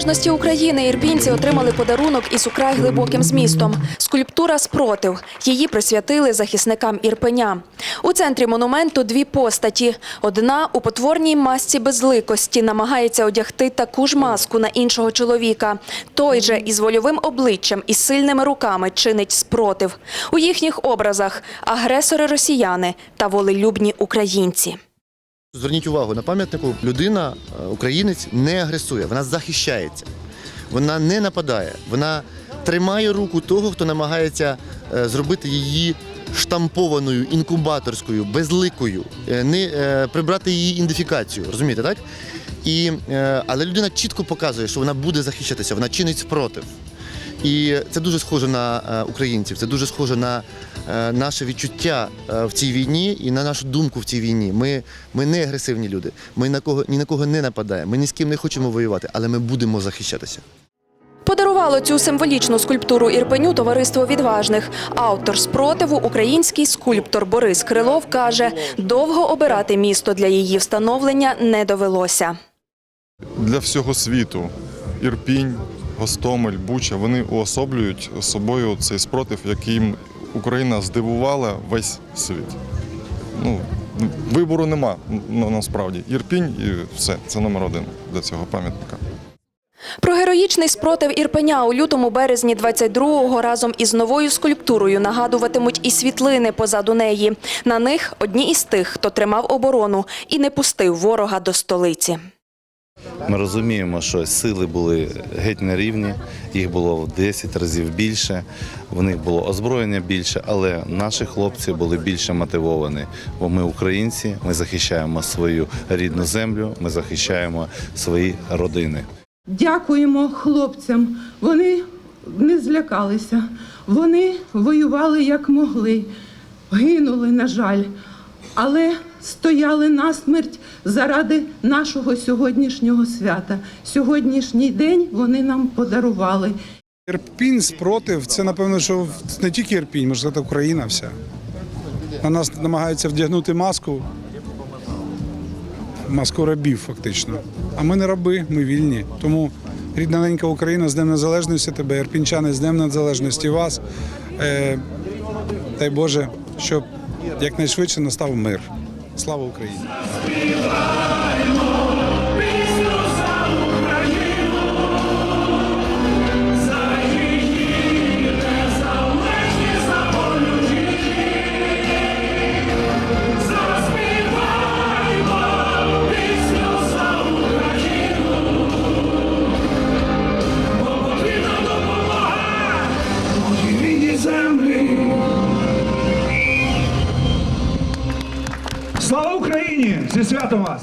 незалежності України ірпінці отримали подарунок із украй глибоким змістом. Скульптура спротив. Її присвятили захисникам Ірпеня. У центрі монументу дві постаті. Одна у потворній масці безликості намагається одягти таку ж маску на іншого чоловіка. Той же із вольовим обличчям і сильними руками чинить спротив. У їхніх образах агресори росіяни та волелюбні українці. Зверніть увагу, на пам'ятнику людина, е, українець, не агресує, вона захищається. Вона не нападає, вона тримає руку того, хто намагається е, зробити її штампованою, інкубаторською, безликою, е, не прибрати її ідентифікацію. Розумієте, так? І, але людина чітко показує, що вона буде захищатися, вона чинить спротив. І це дуже схоже на е, українців, це дуже схоже на е, наше відчуття е, в цій війні і на нашу думку в цій війні. Ми, ми не агресивні люди. Ми на кого ні на кого не нападаємо. Ми ні з ким не хочемо воювати, але ми будемо захищатися. Подарувало цю символічну скульптуру Ірпеню товариство відважних. Автор спротиву, український скульптор Борис Крилов каже, довго обирати місто для її встановлення не довелося. для всього світу. Ірпінь, Гостомель, Буча вони уособлюють собою цей спротив, яким Україна здивувала весь світ. Ну, вибору нема насправді. Ірпінь і все, це номер один для цього пам'ятника. Про героїчний спротив Ірпеня у лютому березні 22-го разом із новою скульптурою нагадуватимуть і світлини позаду неї. На них одні із тих, хто тримав оборону і не пустив ворога до столиці. Ми розуміємо, що сили були геть на рівні, їх було в 10 разів більше, в них було озброєння більше, але наші хлопці були більше мотивовані. Бо ми українці, ми захищаємо свою рідну землю, ми захищаємо свої родини. Дякуємо хлопцям. Вони не злякалися. Вони воювали як могли, гинули, на жаль, але стояли насмерть заради нашого сьогоднішнього свята. Сьогоднішній день вони нам подарували. Ірпінь спротив це напевно, що не тільки Ірпінь, можна сказати, Україна вся. На нас намагаються вдягнути маску. Маску рабів, фактично. А ми не раби, ми вільні. Тому рідна ненька Україна з Днем Незалежності тебе, ірпінчани, з Днем Незалежності вас. Е, дай Боже, щоб якнайшвидше настав мир. Слава Україні! Слава Україні! Зі святом вас!